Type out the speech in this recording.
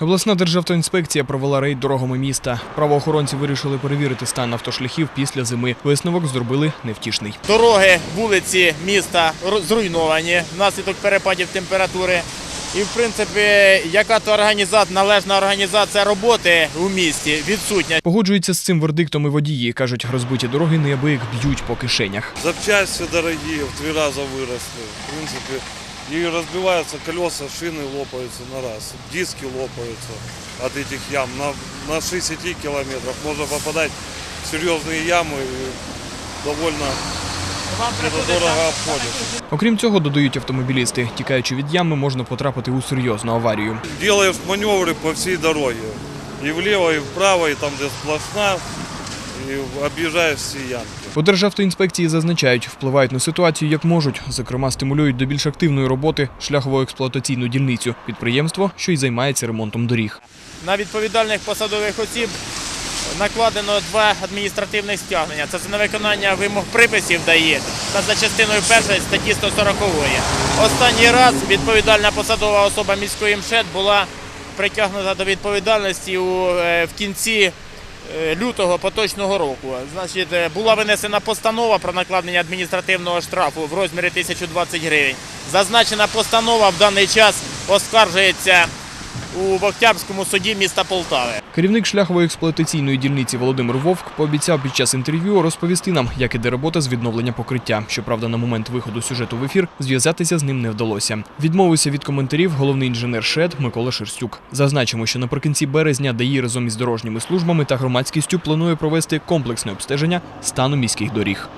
Обласна державтоінспекція провела рейд дорогами міста. Правоохоронці вирішили перевірити стан автошляхів після зими. Висновок зробили невтішний. Дороги, вулиці міста ру- зруйновані внаслідок перепадів температури. І, в принципі, яка то організація, належна організація роботи у місті відсутня. Погоджуються з цим вердиктом і водії. кажуть, розбиті дороги неабияк б'ють по кишенях. Запчасти дорогие, в три раза выросли. В принципе, и разбиваются колеса, шины лопаются на раз, диски лопаются от этих ям. На, на 60 километрах можно попадать в серьезные ямы и довольно это дорого обходится. Окрім цього, додають автомобілісти. Тікаючи від ями, можна потрапити у серйозну аварію. Делаешь маневры по всей дороге. И влево, и вправо, и там, где сплошна, и объезжаешь все ямки. У Державтоінспекції зазначають, впливають на ситуацію як можуть. Зокрема, стимулюють до більш активної роботи шляхово-експлуатаційну дільницю підприємство, що й займається ремонтом доріг. На відповідальних посадових осіб накладено два адміністративних стягнення. Це за невиконання вимог приписів ДАІ та за частиною першої статті 140. Останній раз відповідальна посадова особа міської МШЕД була притягнута до відповідальності у, е, в кінці лютого поточного року. Значить, е, була винесена постанова про накладення адміністративного штрафу в розмірі 1020 гривень. Зазначена постанова в даний час оскаржується у Октябрському суді міста Полтави. Керівник шляхово-експлуатаційної дільниці Володимир Вовк пообіцяв під час інтерв'ю розповісти нам, як іде робота з відновлення покриття. Щоправда, на момент виходу сюжету в ефір зв'язатися з ним не вдалося. Відмовився від коментарів головний інженер ШЕД Микола Шерстюк. Зазначимо, що наприкінці березня ДАІ разом із дорожніми службами та громадськістю планує провести комплексне обстеження стану міських доріг.